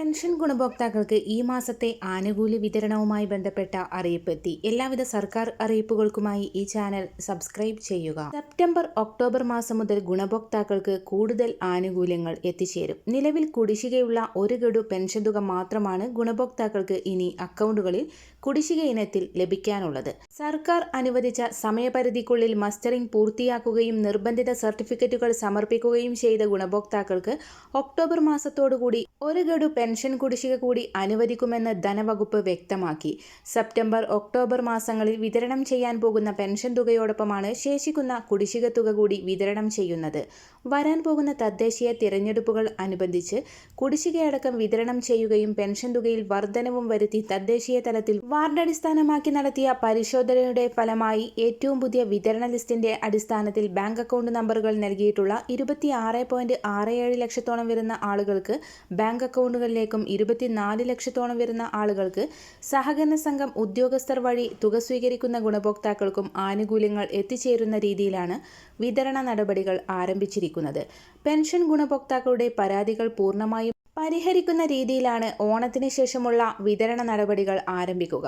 Pension ഗുണഭോക്താക്കൾക്ക് ഈ മാസത്തെ ആനുകൂല്യ വിതരണവുമായി ബന്ധപ്പെട്ട അറിയിപ്പെത്തി. എല്ലാവിധ സർക്കാർ അറിയിപ്പുകൾക്കുമായി ഈ ചാനൽ സബ്സ്ക്രൈബ് ചെയ്യുക. സെപ്റ്റംബർ ഒക്ടോബർ മാസം മുതൽ ഗുണഭോക്താക്കൾക്ക് കൂടുതൽ ആനുകൂല്യങ്ങൾ എത്തിച്ചേരും. നിലവിൽ കുടിശ്ശികയുള്ള ഒരു ഗഡു പെൻഷൻ തുക മാത്രമാണ് ഗുണഭോക്താക്കൾക്ക് ഇനി അക്കൗണ്ടുകളിൽ കുടിശ്ശിക ഇനത്തിൽ ലഭിക്കാനുള്ളത്. സർക്കാർ അനുവദിച്ച സമയപരിധിക്കുള്ളിൽ മസ്റ്ററിംഗ് പൂർത്തിയാക്കുകയും നിർബന്ധിത സർട്ടിഫിക്കറ്റുകൾ സമർപ്പിക്കുകയും ചെയ്ത ഗുണഭോക്താക്കൾക്ക് ഒക്ടോബർ മാസത്തോടുകൂടി ഒരു ഗഡു കുടിശ്ശിക കൂടി അനുവദിക്കുമെന്ന് ധനവകുപ്പ് വ്യക്തമാക്കി. സെപ്റ്റംബർ ഒക്ടോബർ മാസങ്ങളിൽ വിതരണം ചെയ്യാൻ പോകുന്ന പെൻഷൻ തുകയോടൊപ്പമാണ് ശേഷിക്കുന്ന കുടിശ്ശിക തുക കൂടി വിതരണം ചെയ്യുന്നത്. വരാൻ പോകുന്ന തദ്ദേശീയ തിരഞ്ഞെടുപ്പുകൾ അനുബന്ധിച്ച് കുടിശ്ശികയടക്കം വിതരണം ചെയ്യുകയും പെൻഷൻ തുകയിൽ വർധനവും വരുത്തി തദ്ദേശീയ തലത്തിൽ വാർഡ് അടിസ്ഥാനമാക്കി നടത്തിയ പരിശോധനയുടെ ഫലമായി ഏറ്റവും പുതിയ വിതരണ ലിസ്റ്റിന്റെ അടിസ്ഥാനത്തിൽ ബാങ്ക് അക്കൗണ്ട് നമ്പറുകൾ നൽകിയിട്ടുള്ള ഏഴ് ലക്ഷത്തോളം വരുന്ന ആളുകൾക്ക് ബാങ്ക് അക്കൗണ്ടുകളിലേക്കും ഇരുപത്തിനാല് ലക്ഷത്തോളം വരുന്ന ആളുകൾക്ക് സഹകരണ സംഘം ഉദ്യോഗസ്ഥർ വഴി തുക സ്വീകരിക്കുന്ന ഗുണഭോക്താക്കൾക്കും ആനുകൂല്യങ്ങൾ എത്തിച്ചേരുന്ന രീതിയിലാണ് വിതരണ നടപടികൾ ആരംഭിച്ചിരിക്കുന്നത്. പെൻഷൻ ഗുണഭോക്താക്കളുടെ പരാതികൾ പൂർണമായും പരിഹരിക്കുന്ന രീതിയിലാണ് ഓണത്തിന് ശേഷമുള്ള വിതരണ നടപടികൾ ആരംഭിക്കുക.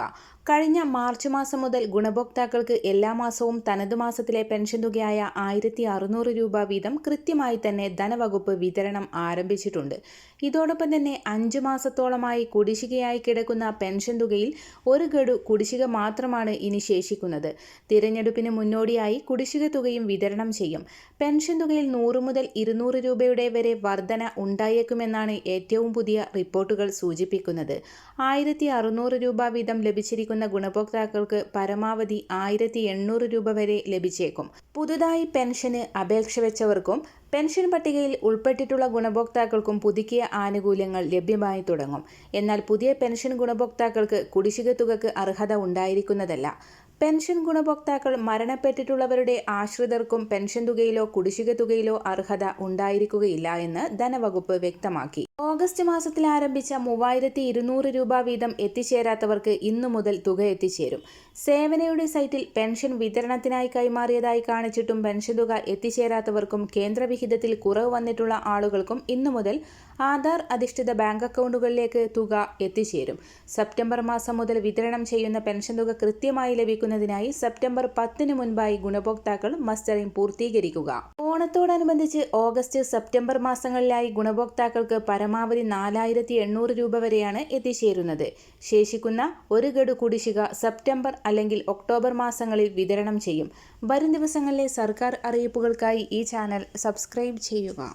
കഴിഞ്ഞ മാർച്ച് മാസം മുതൽ ഗുണഭോക്താക്കൾക്ക് എല്ലാ മാസവും തനതു മാസത്തിലെ പെൻഷൻ തുകയായ ആയിരത്തി അറുന്നൂറ് രൂപ വീതം കൃത്യമായി തന്നെ ധനവകുപ്പ് വിതരണം ആരംഭിച്ചിട്ടുണ്ട്. ഇതോടൊപ്പം തന്നെ അഞ്ചു മാസത്തോളമായി കുടിശ്ശികയായി കിടക്കുന്ന പെൻഷൻ തുകയിൽ ഒരു ഗഡു കുടിശ്ശിക മാത്രമാണ് ഇനി ശേഷിക്കുന്നത്. തിരഞ്ഞെടുപ്പിന് മുന്നോടിയായി കുടിശ്ശിക തുകയും വിതരണം ചെയ്യും. പെൻഷൻ തുകയിൽ നൂറ് മുതൽ ഇരുന്നൂറ് രൂപയുടെ വരെ വർധന ഉണ്ടായേക്കുമെന്നാണ് ഏറ്റവും പുതിയ റിപ്പോർട്ടുകൾ സൂചിപ്പിക്കുന്നത്. ആയിരത്തി അറുന്നൂറ് രൂപ വീതം ലഭിച്ചിരിക്കുന്ന ഗുണഭോക്താക്കൾക്ക് പരമാവധി ആയിരത്തി എണ്ണൂറ് രൂപ വരെ ലഭിച്ചേക്കും. പുതുതായി പെൻഷന് അപേക്ഷ വെച്ചവർക്കും പെൻഷൻ പട്ടികയിൽ ഉൾപ്പെട്ടിട്ടുള്ള ഗുണഭോക്താക്കൾക്കും പുതുക്കിയ ആനുകൂല്യങ്ങൾ ലഭ്യമായി തുടങ്ങും. എന്നാൽ പുതിയ പെൻഷൻ ഗുണഭോക്താക്കൾക്ക് കുടിശ്ശിക തുകക്ക് അർഹത ഉണ്ടായിരിക്കുന്നതല്ല. പെൻഷൻ ഗുണഭോക്താക്കൾ മരണപ്പെട്ടിട്ടുള്ളവരുടെ ആശ്രിതർക്കും പെൻഷൻ തുകയിലോ കുടിശ്ശിക തുകയിലോ അർഹത ഉണ്ടായിരിക്കുകയില്ല എന്ന് ധനവകുപ്പ് വ്യക്തമാക്കി. ഓഗസ്റ്റ് മാസത്തിൽ ആരംഭിച്ച മൂവായിരത്തി ഇരുന്നൂറ് രൂപ വീതം എത്തിച്ചേരാത്തവർക്ക് ഇന്നു മുതൽ തുക എത്തിച്ചേരും. സേവനയുടെ സൈറ്റിൽ പെൻഷൻ വിതരണത്തിനായി കൈമാറിയതായി കാണിച്ചിട്ടും പെൻഷൻ തുക എത്തിച്ചേരാത്തവർക്കും കേന്ദ്രവിഹിതത്തിൽ കുറവ് വന്നിട്ടുള്ള ആളുകൾക്കും ഇന്നു മുതൽ ആധാർ അധിഷ്ഠിത ബാങ്ക് അക്കൗണ്ടുകളിലേക്ക് തുക എത്തിച്ചേരും. സെപ്റ്റംബർ മാസം മുതൽ വിതരണം ചെയ്യുന്ന പെൻഷൻ തുക കൃത്യമായി ലഭിക്കുന്നതിനായി സെപ്റ്റംബർ പത്തിന് മുൻപായി ഗുണഭോക്താക്കൾ മസ്റ്ററിംഗ് പൂർത്തീകരിക്കുക. ഓണത്തോടനുബന്ധിച്ച് ഓഗസ്റ്റ് സെപ്റ്റംബർ മാസങ്ങളിലായി ഗുണഭോക്താക്കൾക്ക് പരമാവധി നാലായിരത്തി എണ്ണൂറ് രൂപ വരെയാണ് എത്തിച്ചേരുന്നത്. ശേഷിക്കുന്ന ഒരു ഗഡു കുടിശ്ശിക സെപ്റ്റംബർ അല്ലെങ്കിൽ ഒക്ടോബർ മാസങ്ങളിൽ വിതരണം ചെയ്യും. വരും ദിവസങ്ങളിലെ സർക്കാർ അറിയിപ്പുകൾക്കായി ഈ ചാനൽ സബ്സ്ക്രൈബ് ചെയ്യുക.